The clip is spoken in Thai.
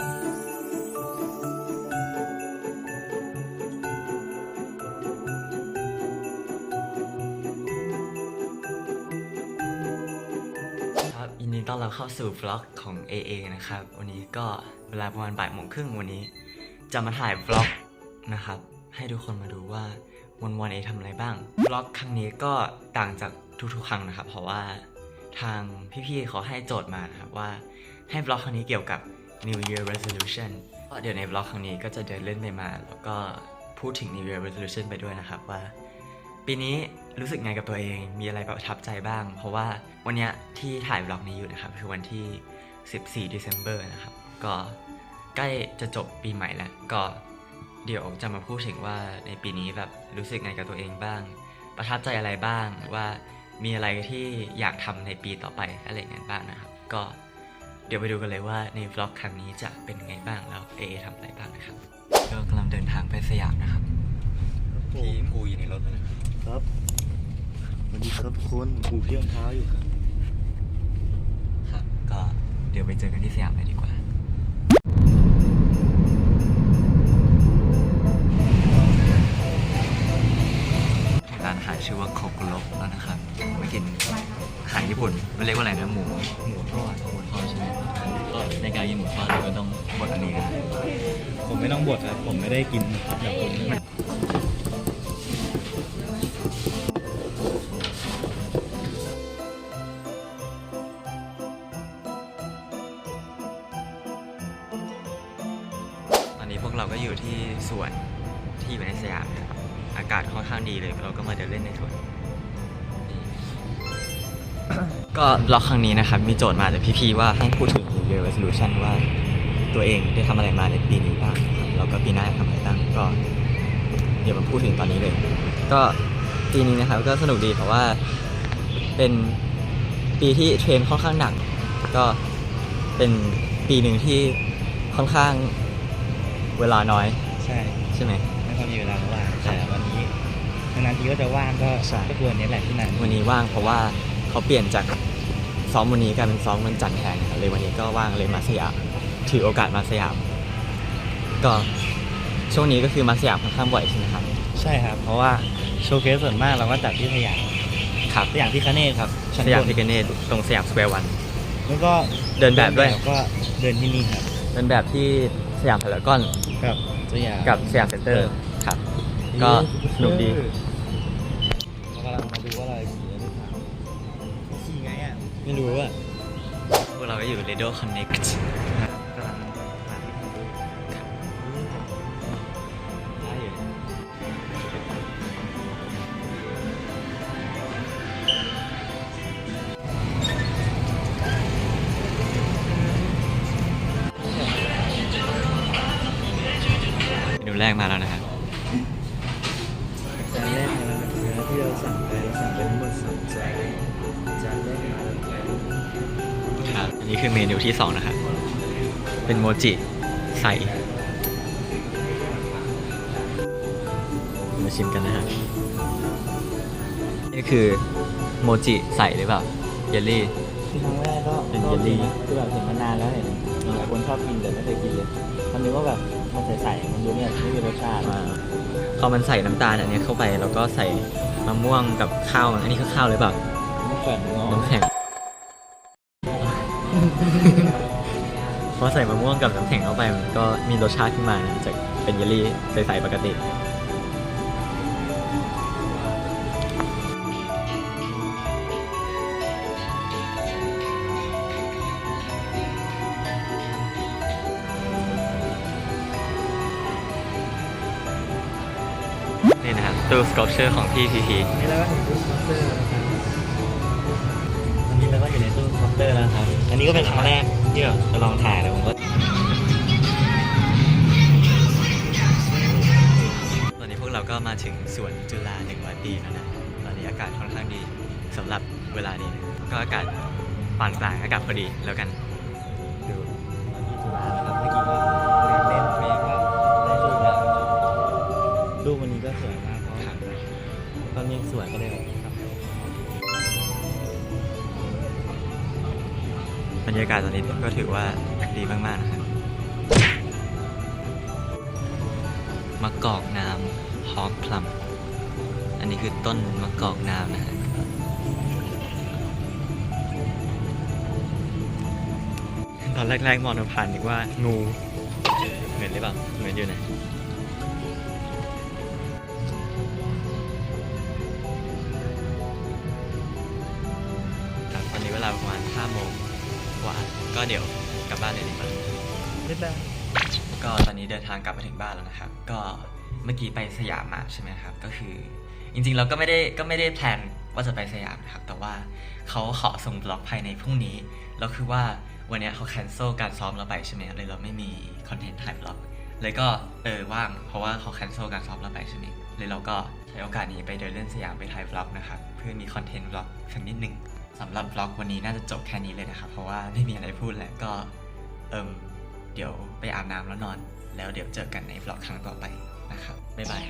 ครับยินดีต้อนรับเข้าสู่บล็อกของ AA นะครับ วันนี้ก็เวลาประมาณบ่ายโมงครึ่งวันนี้ จะมาถ่ายบล็อกนะครับ ให้ทุกคนมาดูว่าวันวันเอทำอะไรบ้างบล็อกครั้งนี้ก็ต่างจากทุกๆครั้งนะครับ เพราะว่าทางพี่ๆเขาให้โจทย์มานะครับว่าให้บล็อกครั้งนี้เกี่ยวกับ New Year Resolution ก็เดี๋ยวในบล็อกครั้งนี้ก็จะเดินเล่นไปมา แล้วก็พูดถึง New Year Resolution ไปด้วยนะครับว่า ปีนี้รู้สึกไงกับตัวเองมีอะไรประทับใจบ้าง เพราะว่าวันนี้ที่ถ่ายบล็อกนี้อยู่นะครับ คือวันที่ 14 December นะครับ ก็ใกล้จะจบปีใหม่แล้ว ก็เดี๋ยวจะมาพูดถึงว่าในปีนี้แบบรู้สึกไงกับตัวเองบ้าง ประทับใจอะไรบ้างว่ามีอะไรที่อยากทำในปีต่อไปอะไรอย่างนั้นบ้างนะครับ ก็ เดี๋ยวไปดูกันเลยว่าในบล็อกครั้งนี้จะเป็นไงบ้างแล้วเอทำอะไรบ้างนะครับก็กำลังเดินทางไปสยามนะครับพี่กูอยู่ในรถแล้วนะครับครับสวัสดีครับทุกคนผูเพียงเท้าอยู่ครับ ครับ ก็เดี๋ยวไปเจอกันที่สยามเลยดีกว่า ชื่อว่าโคกุโระแล้วนะครับมากินอาหารญี่ปุ่นมันเรียกว่าอะไรนะหมูหมูทอดหมูทอดใช่ไหมก็ในการกินหมูทอดเราก็ต้องบดอันนี้นะผมไม่ต้องบดครับผมไม่ได้กินแบบคุณตอนนี้พวกเราก็อยู่ที่สวนที่อยู่ในสยามนะครับ อากาศค่อนข้างดีเลยเราก็มาเดินเล่นในสวนก็ล็อกครั้งนี้นะครับ มีโจทย์มาจากพี่ๆว่าให้พูดถึง New Year Resolution ว่าตัวเองได้ทำอะไรมาในปีนี้บ้างนะครับแล้วก็ปีหน้าจะทำอะไรบ้างก็ เดี๋ยวมาพูดถึงตอนนี้เลย ก็ปีนี้นะครับก็สนุกดีเพราะว่าเป็นปีที่เทรนค่อนข้างหนัก ก็เป็นปีหนึ่งที่ค่อนข้างเวลาน้อย ใช่ใช่ไหมไม่ ค่อยมีเวลาว่างแต่วันนี้นานๆทีก็จะว่างก็ใช่ ก็คือวันนี้แหละที่นานวันนี้ว่างเพราะว่าเขาเปลี่ยนจากซ้อมวันนี้กลายเป็นซ้อมวันจันทร์แทนนะครับเลยวันนี้ก็ว่างเลยมาสยามถือโอกาสมาสยาม ก็ช่วงนี้ก็คือมาสยามค่อนข้างบ่อยใช่ไหมครับ ใช่ครับ เพราะว่าโชว์เคสส่วนมากเราก็จัดที่สยามครับสยามที่คเนตครับชั้นสยามบนพิกเนตตรงสยามสแควร์วัน แล้วก็เดินแบบด้วย ก็เดินที่นี่ครับเป็นแบบที่สยามพารากอนกับสยามกับสยามเซ็นเตอร์ครับ ก็สนุกดีเรากำลังมาดูว่าเราขี่ได้หรือเปล่าขี่ไงอะ ไม่รู้อะพวกเราก็อยู่ Radio Connect กำลังหาที่ทำดูได้อยู่เมนูแรกมาแล้วนะครับ ครับ อันนี้คือเมนูที่สองนะครับ เป็นโมจิใส่มาชิมกันนะฮะนี่คือโมจิใส่หรือเปล่า เยลลี่ คือครั้งแรกก็เป็นเยลลี่ คือแบบเห็นมานานแล้วเห็นหลายคนชอบกินแต่ไม่เคยกินเลยมันนึกว่าแบบมันใสๆมันดูเนี่ยไม่มีรสชาติอ่าพอมันใส่น้ำตาลอันเนี้ยเข้าไปแล้วก็ใส่มะม่วงกับข้าว อันนี้คือข้าวหรือเปล่าไม่แฝงเนาะน้ำแข็ง พอใส่มะม่วงกับน้ำแข็งเข้าไปมันก็มีรสชาติขึ้นมานะจากเป็นเยลลี่ใสๆปกติ นี่นะครับตู้ sculpture ของพี่พีพี นี่แล้วก็ถึงตู้คอปเตอร์แล้วครับอันนี้เราก็อยู่ในตู้คอปเตอร์แล้วครับ อันนี้ก็เป็นครั้งแรกที่แบบจะลองถ่ายแล้วผมก็ตอนนี้พวกเราก็มาถึงสวนจุฬาหนึ่งร้อยปีแล้วนะตอนนี้อากาศค่อนข้างดีสำหรับเวลานี้นะก็อากาศปานกลางอากาศพอดีแล้วกันดูจุฬานะครับ รรยากาศตอนนี้ก็ถือว่าดีมากๆนะครับมะกอกน้ำฮอกพลัม อันนี้คือต้นมะกอกน้ำนะฮะตอนแรกๆมองผ่านนึกว่างูเหมือนหรือเปล่าเหมือนอยู่นะครับตอนนี้เวลาประมาณ5โมง กว่า ก็เดี๋ยวกลับบ้านเลยดีกว่าบ๊ายบายก็ตอนนี้เดินทางกลับมาถึงบ้านแล้วนะครับ ก็เมื่อกี้ไปสยามมาใช่ไหมครับ ก็คือ จริงๆเราก็ไม่ได้ก็ไม่ได้แพลนว่าจะไปสยามนะครับ แต่ว่าเขาขอส่งบล็อกภายในพรุ่งนี้ แล้วคือว่าวันเนี้ยเขาแคนเซิลการซ้อมเราไปใช่ไหมเลยเราไม่มีคอนเทนต์ถ่ายบล็อก เลยก็เออว่าง เพราะว่าเขาแคนเซิลการซ้อมเราไปใช่ไหมเลยเราก็ใช้โอกาสนี้ไปเดินเล่นสยามไปถ่ายบล็อกนะครับ เพื่อมีคอนเทนต์บล็อกสักนิดหนึ่ง สำหรับบล็อกวันนี้น่าจะจบแค่นี้เลยนะครับ เพราะว่าไม่มีอะไรพูดแล้วก็เอิมเดี๋ยวไปอาบน้ำแล้วนอน แล้วเดี๋ยวเจอกันในบล็อกครั้งต่อไปนะครับบ๊ายบาย